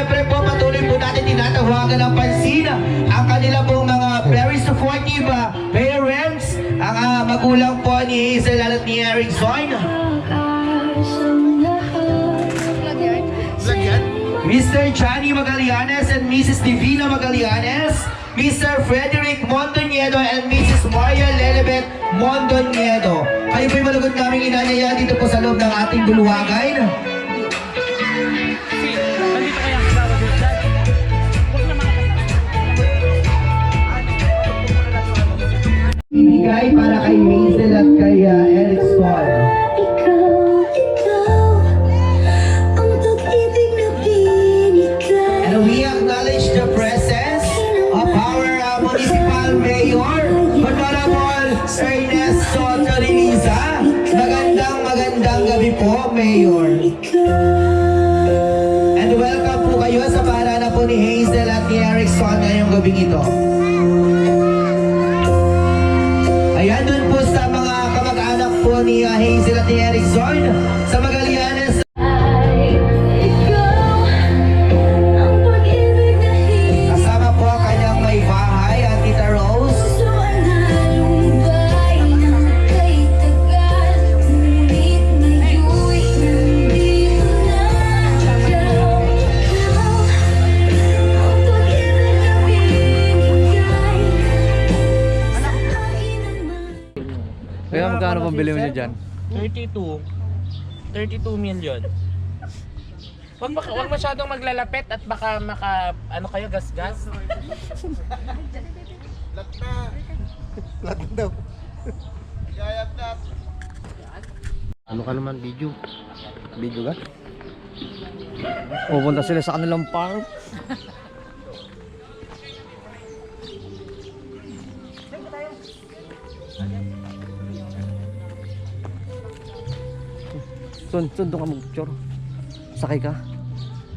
At syempre po, patuloy po natin tinatawagan ng pansin ang kanila pong mga very supportive uh, parents, ang uh, magulang po ni Hazel at ni Eric Zoin. Mr. Johnny Magallanes and Mrs. Divina Magallanes, Mr. Frederick Mondoñedo and Mrs. Maria Lelebet Mondoñedo. Kayo po'y malugod naming inanyaya dito po sa loob ng ating bulwagan. Ibigay para kay Hazel at kay uh, Eric Paul. And we acknowledge the presence of our uh, municipal mayor, Honorable Ernesto Toriniza. Magandang magandang gabi po, Mayor. And welcome po kayo sa parana po ni Hazel at ni Erickson ngayong gabing ito. Erickson sa Magallanes. Kasama po ang kanyang may bahay, ang Tita Rose. Kaya magkano pang bili mo niyo dyan? 32. 32 million. Wag, baka, wag masyadong maglalapit at baka maka, ano kayo, gas-gas. Ano ka naman video? Video ka? Pupunta sila sa kanilang farm. Sun, sun, doon ka mag-picture. Sakay ka.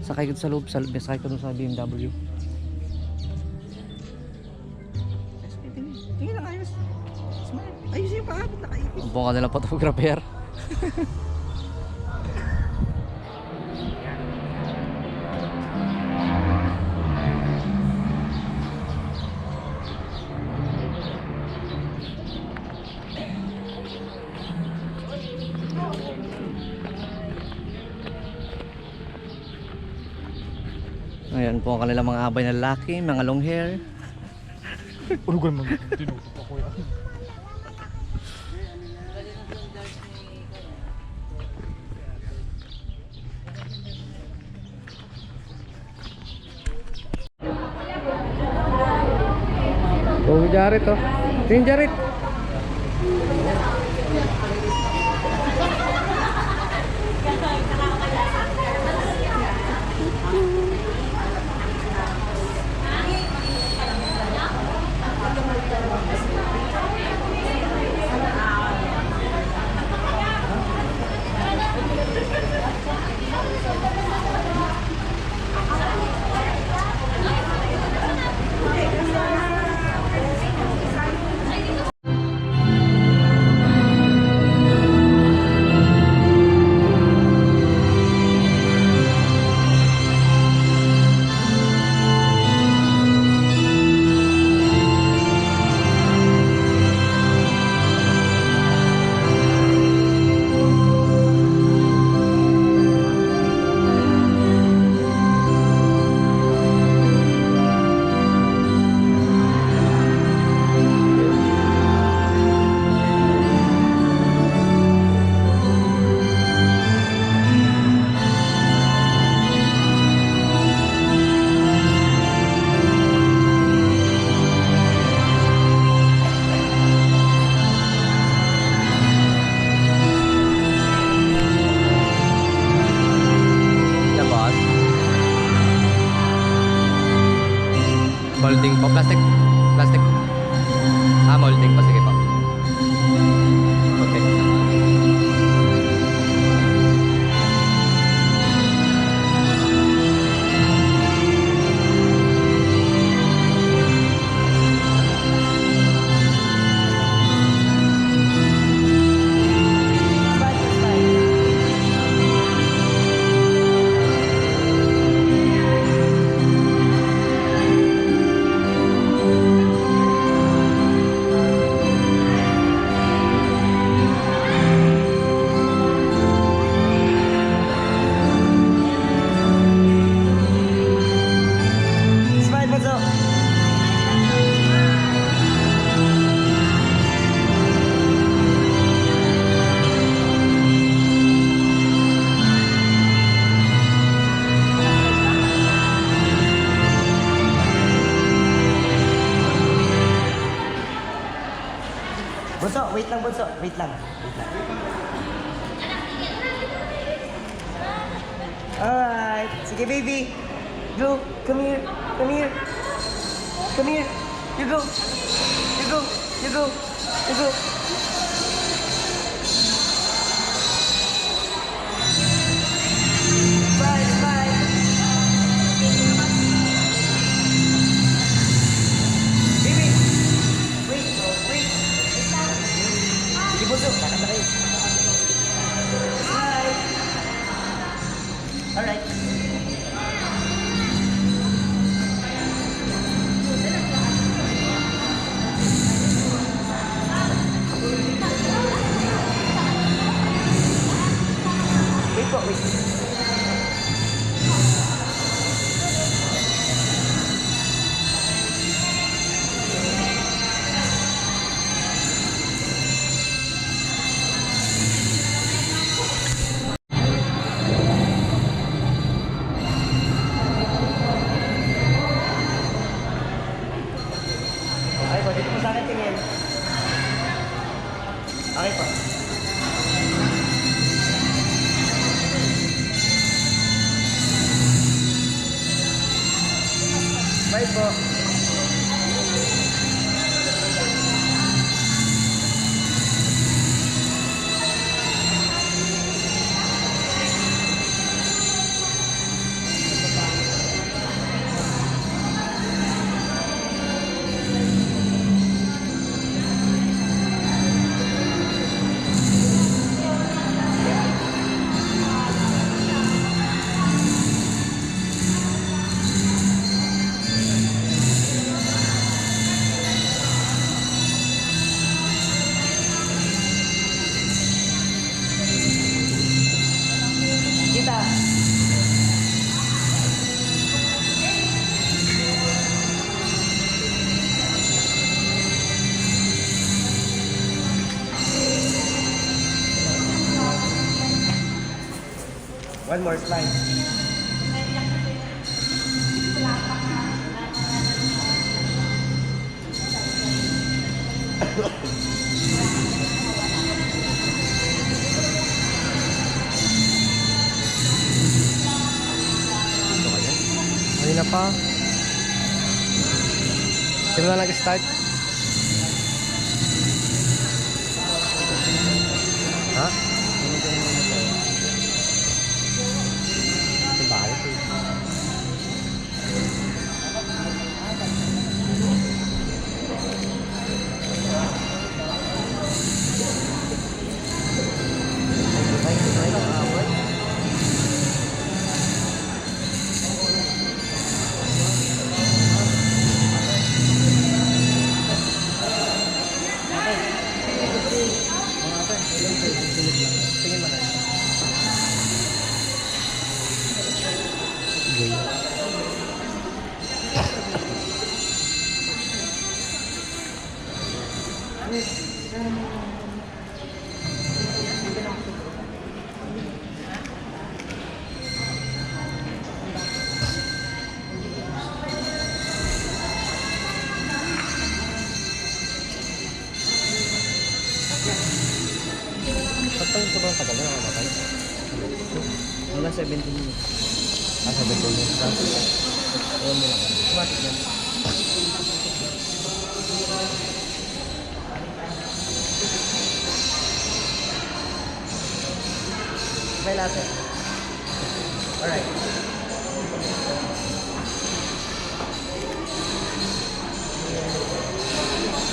Sakay ka sa loob, sa loob, sakay ka doon sa BMW. Tingnan lang ayos. Smile. Ayusin yung paa, ba't nakaipit? Ang buong kanilang photographer. po ang kanilang mga abay na lalaki, mga long hair. Oh, Jared oh. Tingin Jared. Sige, baby. Go. Come here. Come here. Come here. You go. You go. You go. You go. More slide. Kanina pa. Sino na nag-start? Dây.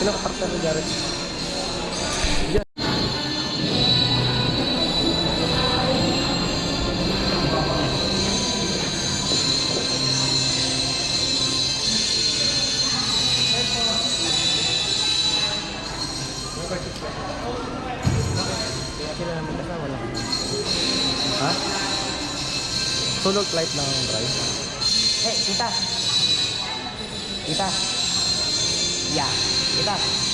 Sino Jared? Sila naman kasama lang. Ha? Solo flight lang ang drive. Hey, kita. Kita. Siya.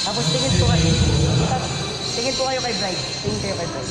Tapos tingin po kayo. Tingin po kayo kay Bright. Tingin kayo kay Bright.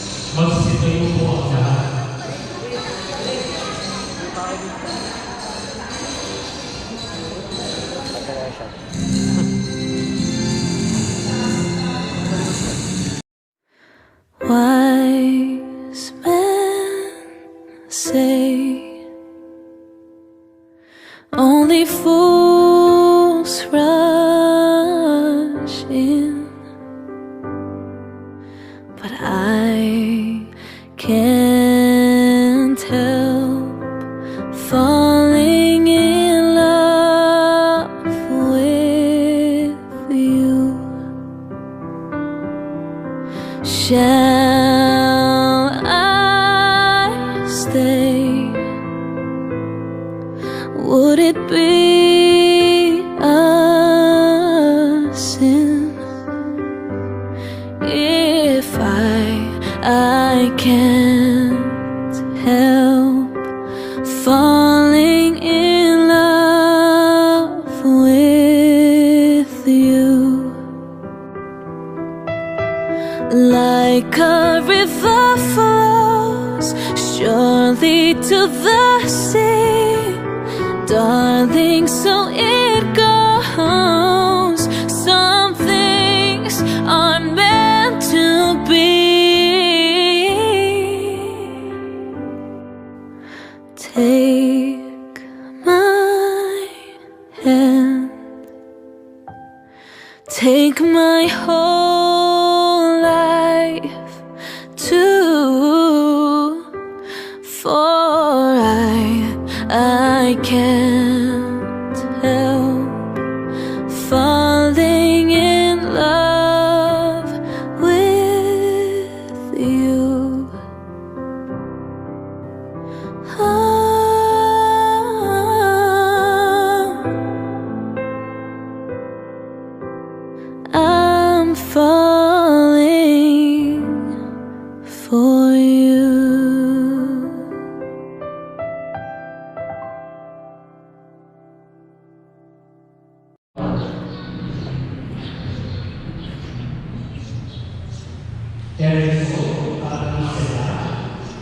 my home.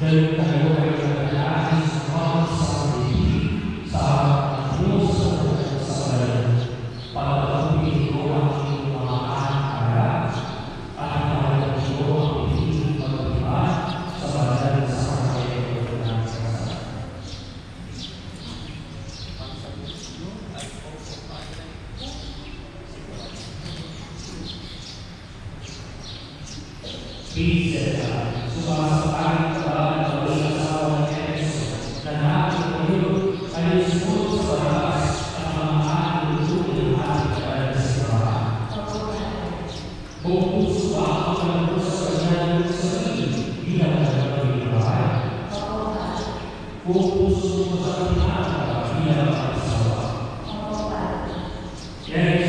Pero Yes.